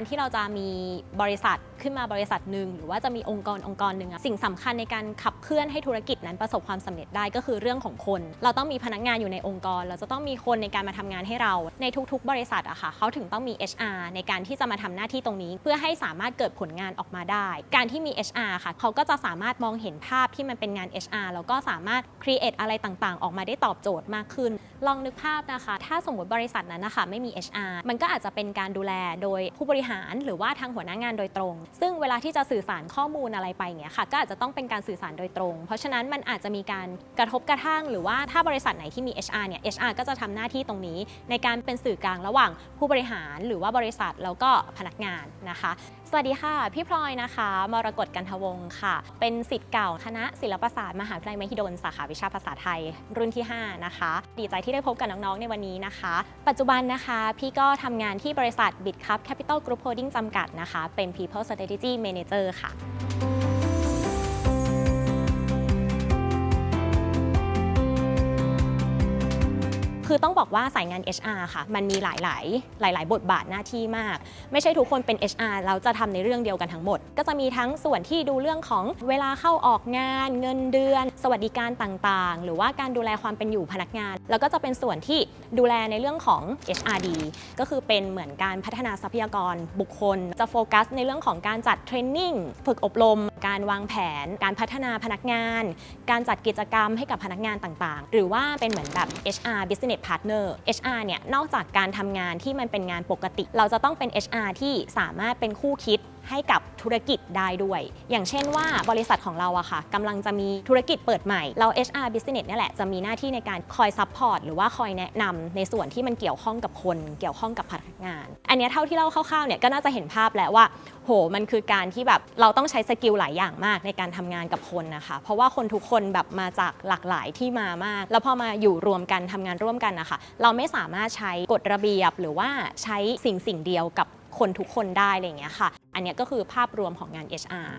การที่เราจะมีบริษัทขึ้นมาบริษัทหนึ่งหรือว่าจะมีองค์กรองค์กรหนึ่งสิ่งสำคัญในการขับเคลื่อนให้ธุรกิจนั้นประสบความสำเร็จได้ก็คือเรื่องของคน เราต้องมีพนักงานอยู่ในองค์กร เราจะต้องมีคนในการมาทำงานให้เรา ในทุกๆ บริษัทอะค่ะเขาถึงต้องมี HR ในการที่จะมาทำหน้าที่ตรงนี้ เพื่อให้สามารถเกิดผลงานออกมาได้ การที่มี HR ค่ะเขาก็จะสามารถมองเห็นภาพที่มันเป็นงาน HR แล้วก็สามารถ create อะไรต่างๆ ออกมาได้ตอบโจทย์มากขึ้น ลองนึกภาพนะคะ ถ้าสมมติบริษัทนั้นนะคะไม่มี HR มันก็อาจจะเป็นการดูแลโดยผู้บริหารหรือว่าทางหัวหน้างานโดยตรง ซึ่งเวลาที่จะสื่อสารข้อมูลอะไรไปอย่างเงี้ยค่ะก็อาจจะต้องเป็นการสื่อสารโดยตรง เพราะฉะนั้นมันอาจจะมีการกระทบกระทั่ง หรือว่าถ้าบริษัทไหนที่มี HR เนี่ย HR ก็จะทำหน้าที่ตรงนี้ ในการเป็นสื่อกลางระหว่างผู้บริหารหรือว่าบริษัทแล้วก็พนักงานนะคะ สวัสดีค่ะ พี่พลอยนะคะ มรกตกันทวงศ์ค่ะ เป็นสิทธิ์เก่าคณะศิลปศาสตร์มหาวิทยาลัยมหิดลสาขาวิชาภาษาไทยรุ่นที่ 5 นะคะ ดีใจที่ได้พบกับน้องๆในวันนี้นะคะ ปัจจุบันนะคะ พี่ก็ทำงานที่บริษัท b i t c u p Capital Group Holding จำกัดนะคะ เป็น People Strategy Manager ค่ะ คือต้องบอกว่าสายงาน HR ค่ะ มันมีหลาย ๆ หลาย ๆ บทบาทหน้าที่มาก ไม่ใช่ทุกคนเป็น HR แล้วจะทำในเรื่องเดียวกันทั้งหมด ก็จะมีทั้งส่วนที่ดูเรื่องของเวลาเข้าออกงาน เงินเดือน สวัสดิการต่าง ๆ หรือว่าการดูแลความเป็นอยู่พนักงาน แล้วก็จะเป็นส่วนที่ดูแลในเรื่องของ HRD ก็คือเป็นเหมือนการพัฒนาทรัพยากรบุคคล จะโฟกัสในเรื่องของการจัดเทรนนิ่งฝึกอบรม การวางแผน การพัฒนาพนักงาน การจัดกิจกรรมให้กับพนักงานต่างๆ หรือว่าเป็นเหมือนแบบ HR Business Partner HR เนี่ยนอกจากการทำงานที่มันเป็นงานปกติ เราจะต้องเป็น HR ที่สามารถเป็นคู่คิดให้กับธุรกิจได้ด้วย อย่างเช่นว่าบริษัทของเราอะค่ะกำลังจะมีธุรกิจเปิดใหม่ เรา HR Business เนี่ยแหละจะมีหน้าที่ในการคอยซัพพอร์ตหรือว่าคอยแนะนำในส่วนที่มันเกี่ยวข้องกับคน เกี่ยวข้องกับพนักงาน อันนี้เท่าที่เล่าคร่าวๆเนี่ยก็น่าจะเห็นภาพแล้วว่า โหมันคือการที่แบบเราต้องใช้สกิลหลายอย่างมากในการทำงานกับคนนะคะ เพราะว่าคนทุกคนแบบมาจากหลากหลายที่มามาก แล้วพอมาอยู่รวมกันทำงานร่วมกันนะคะเราไม่สามารถใช้กฎระเบียบหรือว่าใช้สิ่งสิ่งเดียวกับ คนทุกคนได้อะไรเงี้ยค่ะ อันเนี้ยก็คือภาพรวมของงาน HR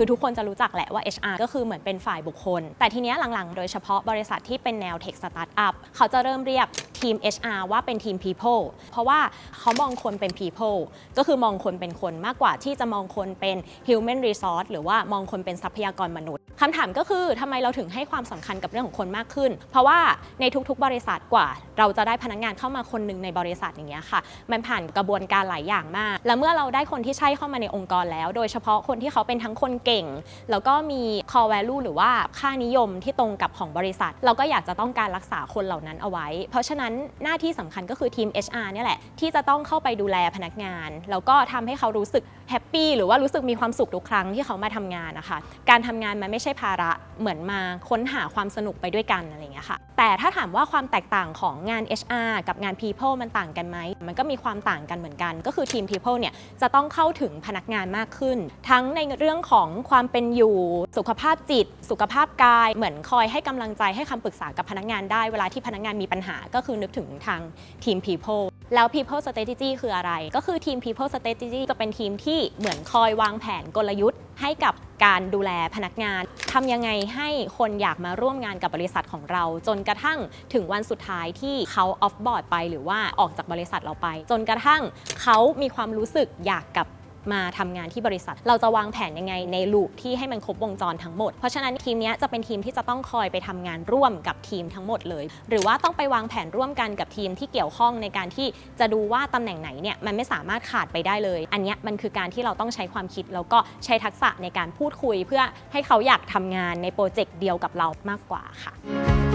คือทุกคนจะรู้จักแหละว่า HR ก็คือเหมือนเป็นฝ่ายบุคคล แต่ทีเนี้ยหลังๆ โดยเฉพาะบริษัทที่เป็นแนวเทคสตาร์ทอัพเขาจะเริ่มเรียก ทีม HR ว่าเป็นทีม People เพราะว่าเขามองคนเป็น People ก็คือมองคนเป็นคนมากกว่าที่จะมองคนเป็น Human Resource หรือว่ามองคนเป็นทรัพยากรมนุษย์คำถามก็คือทำไมเราถึงให้ความสำคัญกับเรื่องของคนมากขึ้น เพราะว่าในทุกๆ บริษัทกว่า เราจะได้พนักงานเข้ามาคนหนึ่งในบริษัทอย่างเงี้ยค่ะ มันผ่านกระบวนการหลายอย่างมาก แล้วเมื่อเราได้คนที่ใช่เข้ามาในองค์กรแล้ว โดยเฉพาะคนที่เขาเป็นทั้งคนเก่ง แล้วก็มี core value หรือว่าค่านิยมที่ตรงกับของบริษัท เราก็อยากจะต้องการรักษาคนเหล่านั้นเอาไว้ เพราะฉะนั้นหน้าที่สำคัญก็คือทีม HR เนี่ยแหละ ที่จะต้องเข้าไปดูแลพนักงาน แล้วก็ทำให้เขารู้สึกแฮปปี้หรือว่ารู้สึกมีความสุขทุกครั้งที่เขามาทำงานนะคะการทำงานมันไม่ใช่ภาระเหมือนมาค้นหาความสนุกไปด้วยกันอะไรอย่างเงี้ยค่ะแต่ถ้าถามว่าความแตกต่างของงาน HR กับงาน People มันต่างกันไหม มันก็มีความต่างกันเหมือนกัน ก็คือทีม People เนี่ยจะต้องเข้าถึงพนักงานมากขึ้น ทั้งในเรื่องของความเป็นอยู่ สุขภาพจิต สุขภาพกาย เหมือนคอยให้กำลังใจให้คำปรึกษากับพนักงานได้ เวลาที่พนักงานมีปัญหาก็คือนึกถึงทางทีม People แล้ว People Strategy คืออะไร ก็คือทีม People Strategy จะเป็นทีมที่เหมือนคอยวางแผนกลยุทธ์ ให้กับการดูแลพนักงานทำยังไงให้คนอยากมาร่วมงานกับบริษัทของเรา จนกระทั่งถึงวันสุดท้ายที่เขาออฟบอร์ดไป หรือว่าออกจากบริษัทเราไป จนกระทั่งเขามีความรู้สึกอยากกลับ มาทำงานที่บริษัท เราจะวางแผนยังไงในลูปที่ให้มันครบวงจรทั้งหมด เพราะฉะนั้นทีมนี้จะเป็นทีมที่จะต้องคอยไปทำงานร่วมกับทีมทั้งหมดเลย หรือว่าต้องไปวางแผนร่วมกันกับทีมที่เกี่ยวข้องในการที่จะดูว่าตำแหน่งไหนเนี่ยมันไม่สามารถขาดไปได้เลย อันนี้มันคือการที่เราต้องใช้ความคิดแล้วก็ใช้ทักษะในการพูดคุย เพื่อให้เขาอยากทำงานในโปรเจกต์เดียวกับเรามากกว่าค่ะ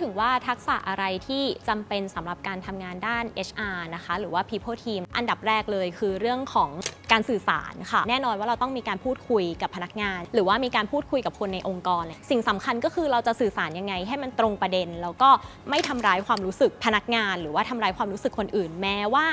ถึงว่าทักษะอะไรที่จำเป็นสำหรับการทำงานด้าน HR นะคะ หรือว่า People Team อันดับแรกเลยคือเรื่องของการสื่อสารค่ะ แน่นอนว่าเราต้องมีการพูดคุยกับพนักงาน หรือว่ามีการพูดคุยกับคนในองค์กร สิ่งสำคัญก็คือเราจะสื่อสารยังไงให้มันตรงประเด็น แล้วก็ไม่ทำร้ายความรู้สึกพนักงาน หรือว่าทำร้ายความรู้สึกคนอื่น แม้ว่า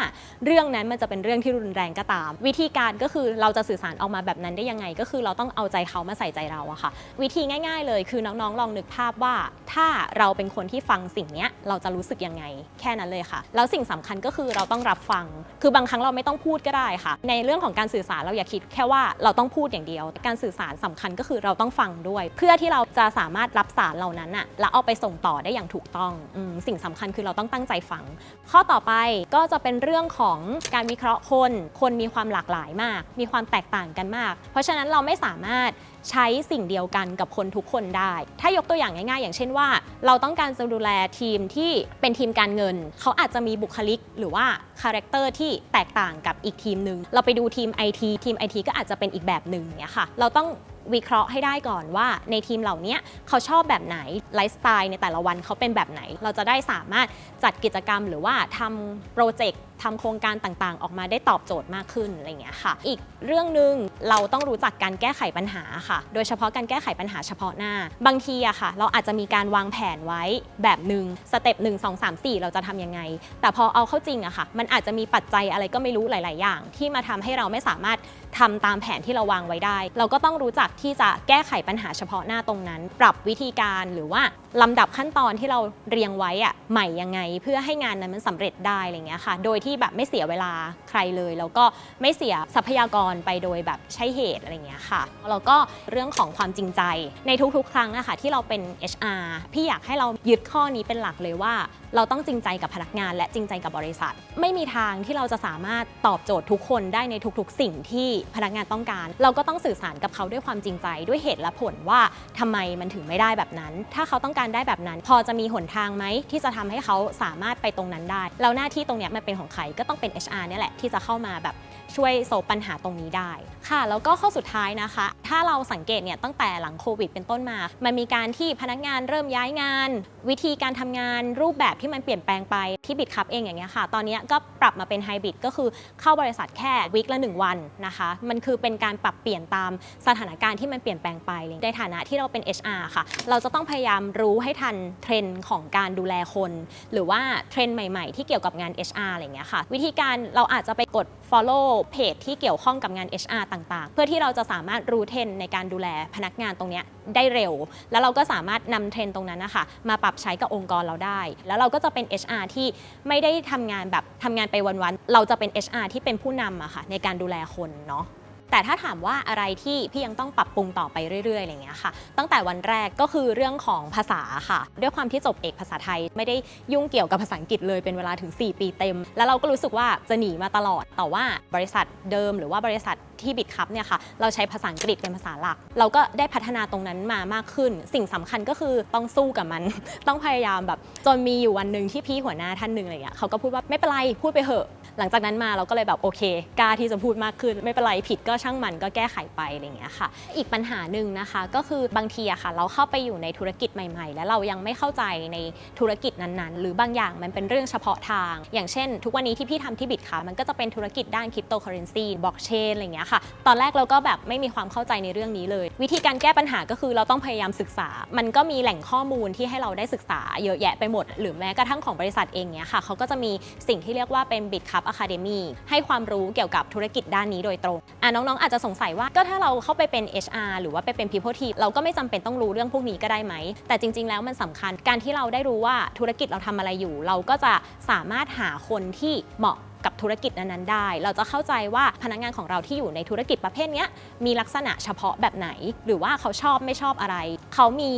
เรื่องนั้นมันจะเป็นเรื่องที่รุนแรงก็ตาม วิธีการก็คือเราจะสื่อสารออกมาแบบนั้นได้ยังไง ก็คือเราต้องเอาใจเขามาใส่ใจเราอะค่ะ วิธีง่าย ๆ เลยคือน้องๆลองนึกภาพว่าถ้าเราเป็นคนที่ฟังสิ่งนี้เราจะรู้สึกยังไง แค่นั้นเลยค่ะ แล้วสิ่งสำคัญก็คือเราต้องรับฟัง คือบางครั้งเราไม่ต้องพูดก็ได้ค่ะ ในเรื่องของการสื่อสารเราอย่าคิดแค่ว่าเราต้องพูดอย่างเดียว การสื่อสารสำคัญก็คือเราต้องฟังด้วย เพื่อที่เราจะสามารถรับสารเหล่านั้นอะแล้วเอาไปส่งต่อได้อย่างถูกต้องอสิ่งสำคัญคือเราต้องตั้งใจฟัง ข้อต่อไปก็จะเป็นเรื่องของการวิเคราะห์คน คนมีความหลากหลายมาก มีความแตกต่างกันมาก เพราะฉะนั้นเราไม่สามารถ ใช้สิ่งเดียวกันกับคนทุกคนได้ ถ้ายกตัวอย่างง่าย ๆ อย่างเช่นว่า เราต้องการจะดูแลทีมที่เป็นทีมการเงิน เขาอาจจะมีบุคลิกหรือว่าคาแรคเตอร์ที่แตกต่างกับอีกทีมหนึ่งเราไปดูทีม IT ทีม IT ก็อาจจะเป็นอีกแบบหนึ่งเนี่ยค่ะ เราต้องวิเคราะห์ให้ได้ก่อนว่าในทีมเหล่านี้เขาชอบแบบไหนไลฟ์สไตล์ในแต่ละวันเขาเป็นแบบไหน เราจะได้สามารถจัดกิจกรรมหรือว่าทำโปรเจกต์ ทำโครงการต่างๆ ออกมาได้ตอบโจทย์มากขึ้นอะไรอย่างเงี้ยค่ะ อีกเรื่องหนึ่งเราต้องรู้จักการแก้ไขปัญหาค่ะ โดยเฉพาะการแก้ไขปัญหาเฉพาะหน้า บางทีอะค่ะ เราอาจจะมีการวางแผนไว้แบบหนึ่งสเต็ปหนึ่งสองสามสี่เราจะทำยังไง แต่พอเอาเข้าจริงอะค่ะ มันอาจจะมีปัจจัยอะไรก็ไม่รู้หลาย ๆ อย่าง ที่มาทำให้เราไม่สามารถทำตามแผนที่เราวางไว้ได้ เราก็ต้องรู้จักที่จะแก้ไขปัญหาเฉพาะหน้าตรงนั้น ปรับวิธีการหรือว่าลำดับขั้นตอนที่เราเรียงไว้อะใหม่ยังไง เพื่อให้งานนั้นมันสำเร็จได้อะไรเงี้ยค่ะ โดยที่แบบไม่เสียเวลาใครเลย แล้วก็ไม่เสียทรัพยากรไปโดยแบบใช้เหตุอะไรเงี้ยค่ะแล้วก็เรื่องของความจริงใจในทุกๆ ครั้งอะค่ะที่เราเป็น HR พี่อยากให้เรายึดข้อนี้เป็นหลักเลยว่า เราต้องจริงใจกับพนักงาน และจริงใจกับบริษัท ไม่มีทางที่เราจะสามารถตอบโจทย์ทุกคนได้ในทุกๆ สิ่งที่พนักงานต้องการ เราก็ต้องสื่อสารกับเขาด้วยความจริงใจด้วยเหตุและผลว่าทำไมมันถึงไม่ได้แบบนั้น ถ้าเขาต้องการได้แบบนั้น พอจะมีหนทางไหมที่จะทำให้เขาสามารถไปตรงนั้นได้ แล้วหน้าที่ตรงนี้มันเป็นของใครก็ต้องเป็น HR เนี่ยแหละที่จะเข้ามาแบบช่วยโซฟปัญหาตรงนี้ได้ค่ะ แล้วก็ข้อสุดท้ายนะคะ ถ้าเราสังเกตเนี่ยตั้งแต่หลังโควิดเป็นต้นมา มันมีการที่พนักงานเริ่มย้ายงาน วิธีการทำงานรูปแบบที่ที่มันเปลี่ยนแปลงไปที่บิดคับเองอย่างเงี้ยค่ะ ตอนนี้ก็ปรับมาเป็นไฮบริดก็คือเข้าบริษัทแค่วิกละ 1 วันนะคะ มันคือเป็นการปรับเปลี่ยนตามสถานการณ์ที่มันเปลี่ยนแปลงไปเลยในฐานะที่เราเป็น HR ค่ะ เราจะต้องพยายามรู้ให้ทันเทรนด์ของการดูแลคน หรือว่าเทรนด์ใหม่ๆ ที่เกี่ยวกับงาน HR อะไรเงี้ยค่ะ วิธีการเราอาจจะไปกด follow เพจที่เกี่ยวข้องกับงาน HR ต่างๆ เพื่อที่เราจะสามารถรู้เทรนด์ในการดูแลพนักงานตรงเนี้ยได้เร็ว แล้วเราก็สามารถนำเทรนด์ตรงนั้นนะคะมาปรับใช้กับองค์กรเราได้ แล้วเราราก็จะเป็น HR ที่ไม่ได้ทำงานแบบทำงานไปวันๆ เราจะเป็น HR ที่เป็นผู้นำอะค่ะในการดูแลคนเนาะแต่ถ้าถามว่าอะไรที่พี่ยังต้องปรับปรุงต่อไปเรื่อยๆอะไรเงี้ยค่ะ ตั้งแต่วันแรกก็คือเรื่องของภาษาค่ะ ด้วยความที่จบเอกภาษาไทย ไม่ได้ยุ่งเกี่ยวกับภาษาอังกฤษเลยเป็นเวลาถึง 4 ปีเต็ม แล้วเราก็รู้สึกว่าจะหนีมาตลอดแต่ว่าบริษัทเดิมหรือว่าบริษัทที่บิดคับเนี่ยค่ะเราใช้ภาษาอังกฤษเป็นภาษาหลัก เราก็ได้พัฒนาตรงนั้นมามากขึ้น สิ่งสำคัญก็คือต้องสู้กับมัน ต้องพยายามแบบจนมีอยู่วันหนึ่งที่พี่หัวหน้าท่านหนึ่งอะไรเงี้ยเขาก็พูดว่าไม่เป็นไรพูดไปเถอะ หลังจากนั้นมาเราก็เลยแบบโอเคกล้าที่จะพูดมากขึ้น ไม่เป็นไรผิดก็ช่างมันก็แก้ไขไปอะไรอย่างเงี้ยค่ะ อีกปัญหาหนึ่งนะคะก็คือบางทีอะค่ะ เราเข้าไปอยู่ในธุรกิจใหม่ ๆ แล้วเรายังไม่เข้าใจในธุรกิจนั้นๆ หรือบางอย่างมันเป็นเรื่องเฉพาะทาง อย่างเช่น ทุกวันนี้ที่พี่ทำที่บิตค่ะมันก็จะเป็นธุรกิจด้านคริปโตเคอเรนซีบล็อกเชนอะไรเงี้ยค่ะ ตอนแรกเราก็แบบไม่มีความเข้าใจในเรื่องนี้เลย วิธีการแก้ปัญหาก็คือเราต้องพยายามศึกษา มันก็มีแหล่งข้อมูลที่ให้เราได้ศึกษาเยอะแยะไปหมด หรือแม้กระทั่งของบริษัทเองเนี้ยค่ะเขาก็จะมีสิ่งที่เรียกว่าเป็น b i t c u p Academy ให้ความรู้เกี่ยวกับธุรกิจด้านนี้โดยตรงอะน้องๆอาจจะสงสัยว่าก็ถ้าเราเข้าไปเป็น HR หรือว่าไปเป็น People Team เราก็ไม่จำเป็นต้องรู้เรื่องพวกนี้ก็ได้ไหม แต่จริง ๆ แล้วมันสำคัญการที่เราได้รู้ว่าธุรกิจเราทำอะไรอยู่ เราก็จะสามารถหาคนที่เหมาะ กับธุรกิจนั้นๆได้ เราจะเข้าใจว่าพนักงานของเราที่อยู่ในธุรกิจประเภทนี้มีลักษณะเฉพาะแบบไหน หรือว่าเขาชอบไม่ชอบอะไร เขามี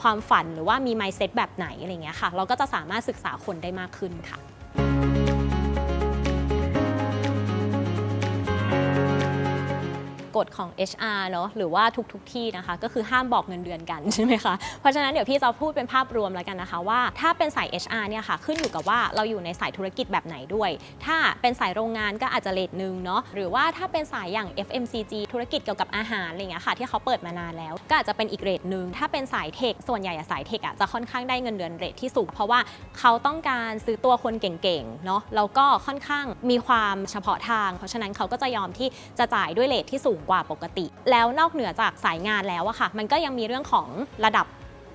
ความฝันหรือว่ามี mindset แบบไหนอะไรเงี้ยค่ะ เราก็จะสามารถศึกษาคนได้มากขึ้นค่ะ กฎของ HR เนอะหรือว่าทุกๆทที่นะคะ ก็คือห้ามบอกเงินเดือนกันใช่ไหมคะ เพราะฉะนั้นเดี๋ยวพี่จะพูดเป็นภาพรวมแล้วกันนะคะว่าถ้าเป็นสาย HR เนี่ยค่ะขึ้นอยู่กับว่าเราอยู่ในสายธุรกิจแบบไหนด้วย ถ้าเป็นสายโรงงานก็อาจจะเลทหนึ่งเนาะหรือว่าถ้าเป็นสายอย่าง FMCG ธุรกิจเกี่ยวกับอาหารอะไรเงี้ยค่ะที่เขาเปิดมานานแล้ว ก็อาจจะเป็นอีกเรทหนึ่งถ้าเป็นสายเทคส่วนใหญ่สายเทคอะจะค่อนข้างได้เงินเดือนเรทที่สูงเพราะว่าเขาต้องการซื้อตัวคนเก่งๆเนาะแล้วก็ค่อนข้างมีความเฉพาะทาง เพราะฉะนั้นเขาก็จะยอมที่จะจ่ายด้วยเรทที่สูงกว่าปกติ แล้วนอกเหนือจากสายงานแล้วอะค่ะ มันก็ยังมีเรื่องของระดับ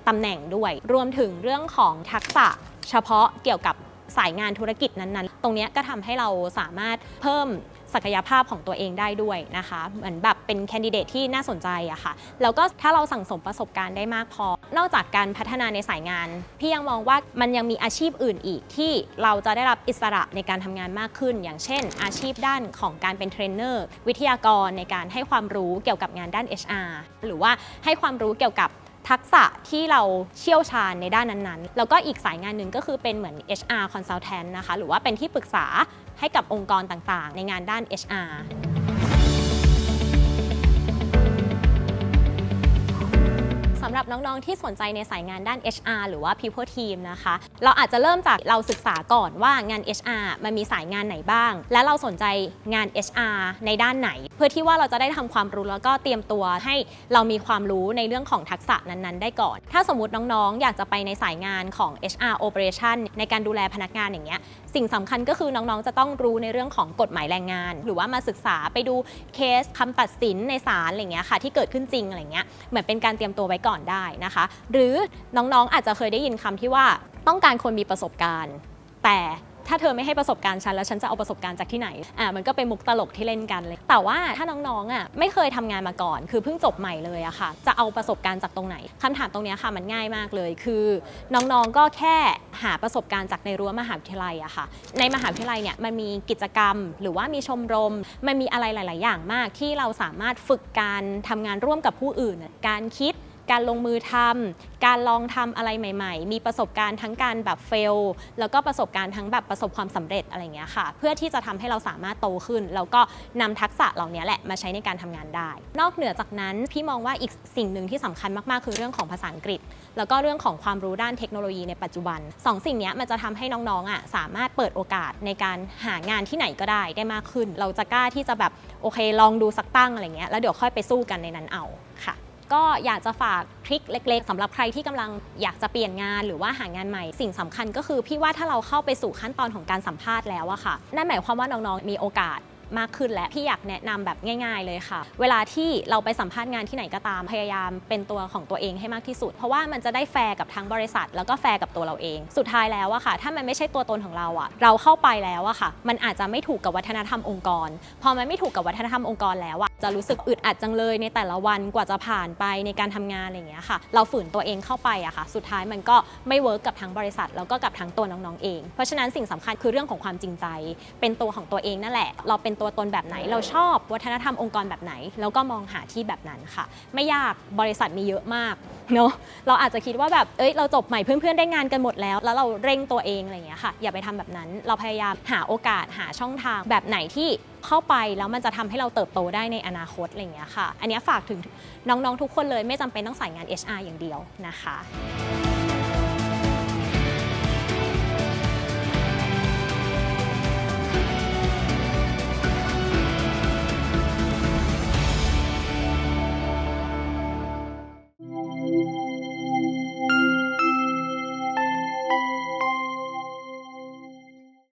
ตำแหน่งด้วย รวมถึงเรื่องของทักษะเฉพาะเกี่ยวกับสายงานธุรกิจนั้นๆ ตรงนี้ก็ทำให้เราสามารถเพิ่ม ศักยภาพของตัวเองได้ด้วยนะคะ เหมือนแบบเป็นแคนดิเดตที่น่าสนใจอะค่ะ แล้วก็ถ้าเราสั่งสมประสบการณ์ได้มากพอ นอกจากการพัฒนาในสายงาน พี่ยังมองว่ามันยังมีอาชีพอื่นอีกที่เราจะได้รับอิสระในการทำงานมากขึ้น อย่างเช่น อาชีพด้านของการเป็นเทรนเนอร์วิทยากรในการให้ความรู้เกี่ยวกับงานด้าน HR หรือว่าให้ความรู้เกี่ยวกับทักษะที่เราเชี่ยวชาญในด้านนั้นๆ แล้วก็อีกสายงานหนึ่งก็คือเป็นเหมือน HR consultant นะคะ หรือว่าเป็นที่ปรึกษา ให้กับองค์กรต่างๆ ในงานด้าน HR สำหรับน้อง ๆ ที่สนใจในสายงานด้าน HR หรือว่า People Team นะคะ เราอาจจะเริ่มจากเราศึกษาก่อนว่างาน HR มันมีสายงานไหนบ้าง และเราสนใจงาน HR ในด้านไหน เพื่อที่ว่าเราจะได้ทำความรู้แล้วก็เตรียมตัวให้เรามีความรู้ในเรื่องของทักษะนั้นๆ ได้ก่อน ถ้าสมมติน้อง ๆ อยากจะไปในสายงานของ HR Operation ในการดูแลพนักงานอย่างเงี้ย สิ่งสำคัญก็คือน้องๆ จะต้องรู้ในเรื่องของกฎหมายแรงงาน หรือว่ามาศึกษาไปดูเคสคำตัดสินในศาลอะไรเงี้ยค่ะที่เกิดขึ้นจริงอะไรเงี้ยเหมือนเป็นการเตรียมตัวไว้ก่อนได้นะคะ หรือน้องๆอาจจะเคยได้ยินคำที่ว่าต้องการคนมีประสบการณ์ แต่ ถ้าเธอไม่ให้ประสบการณ์ฉันแล้วฉันจะเอาประสบการณ์จากที่ไหนอ่ามันก็เป็นมุกตลกที่เล่นกันเลยแต่ว่าถ้าน้องๆอะไม่เคยทำงานมาก่อน คือเพิ่งจบใหม่เลยอะค่ะ จะเอาประสบการณ์จากตรงไหนคำถามตรงนี้ค่ะมันง่ายมากเลย คือน้องๆก็แค่หาประสบการณ์จากในรั้วมหาวิทยาลัยอะค่ะ ในมหาวิทยาลัยเนี่ยมันมีกิจกรรม หรือว่ามีชมรม มันมีอะไรหลาย ๆ อย่างมากที่เราสามารถฝึกการทำงานร่วมกับผู้อื่น การคิด การลงมือทำการลองทำอะไรใหม่ ๆ มีประสบการณ์ทั้งการแบบเฟล แล้วก็ประสบการณ์ทั้งแบบประสบความสำเร็จอะไรเงี้ยค่ะ เพื่อที่จะทำให้เราสามารถโตขึ้น แล้วก็นำทักษะเหล่านี้แหละมาใช้ในการทำงานได้ นอกเหนือจากนั้นพี่มองว่าอีกสิ่งหนึ่งที่สำคัญมากๆ คือเรื่องของภาษาอังกฤษ แล้วก็เรื่องของความรู้ด้านเทคโนโลยีในปัจจุบันสองสิ่งนี้มันจะทำให้น้องๆอะสามารถเปิดโอกาสในการหางานที่ไหนก็ได้ได้มากขึ้น เราจะกล้าที่จะแบบโอเคลองดูสักตั้งอะไรเงี้ยแล้วเดี๋ยวค่อยไปสู้กันในนั้นเอาค่ะ ก็อยากจะฝากทริคเล็ก ๆสำหรับใครที่กำลังอยากจะเปลี่ยนงานหรือว่าหางานใหม่ สิ่งสำคัญก็คือพี่ว่าถ้าเราเข้าไปสู่ขั้นตอนของการสัมภาษณ์แล้วอะค่ะ นั่นหมายความว่าน้องๆมีโอกาส มากขึ้นและพี่อยากแนะนำแบบง่าย ๆ เลยค่ะ เวลาที่เราไปสัมภาษณ์งานที่ไหนก็ตามพยายามเป็นตัวของตัวเองให้มากที่สุด เพราะว่ามันจะได้แฟร์กับทั้งบริษัท แล้วก็แฟร์กับตัวเราเอง สุดท้ายแล้วอะค่ะ ถ้ามันไม่ใช่ตัวตนของเราอะเราเข้าไปแล้วอะค่ะ มันอาจจะไม่ถูกกับวัฒนธรรมองค์กร พอมันไม่ถูกกับวัฒนธรรมองค์กรแล้วอะจะรู้สึกอึดอัดจังเลยในแต่ละวันกว่าจะผ่านไปในการทำงานอะไรอย่างเงี้ยค่ะ เราฝืนตัวเองเข้าไปอะค่ะ สุดท้ายมันก็ไม่เวิร์กกับทั้งบริษัท แล้วก็กับทั้งตัวน้องๆเอง เพราะฉะนั้นสิ่งสำคัญคือเรื่องของความจริงใจ เป็นตัวของตัวเองนั่นแหละ เราเป็นตัวตนแบบไหน เราชอบวัฒนธรรมองค์กรแบบไหน แล้วก็มองหาที่แบบนั้นค่ะ ไม่ยากบริษัทมีเยอะมากเนาะเราอาจจะคิดว่าแบบเอ้ยเราจบใหม่เพื่อนๆได้งานกันหมดแล้ว แล้วเราเร่งตัวเองอะไรอย่างเงี้ยค่ะ อย่าไปทำแบบนั้น เราพยายามหาโอกาสหาช่องทางแบบไหนที่เข้าไปแล้วมันจะทำให้เราเติบโตได้ในอนาคตอะไรอย่างเงี้ยค่ะ อันเนี้ยฝากถึงน้องๆทุกคนเลยไม่จำเป็นต้องใส่งาน HR อย่างเดียวนะคะ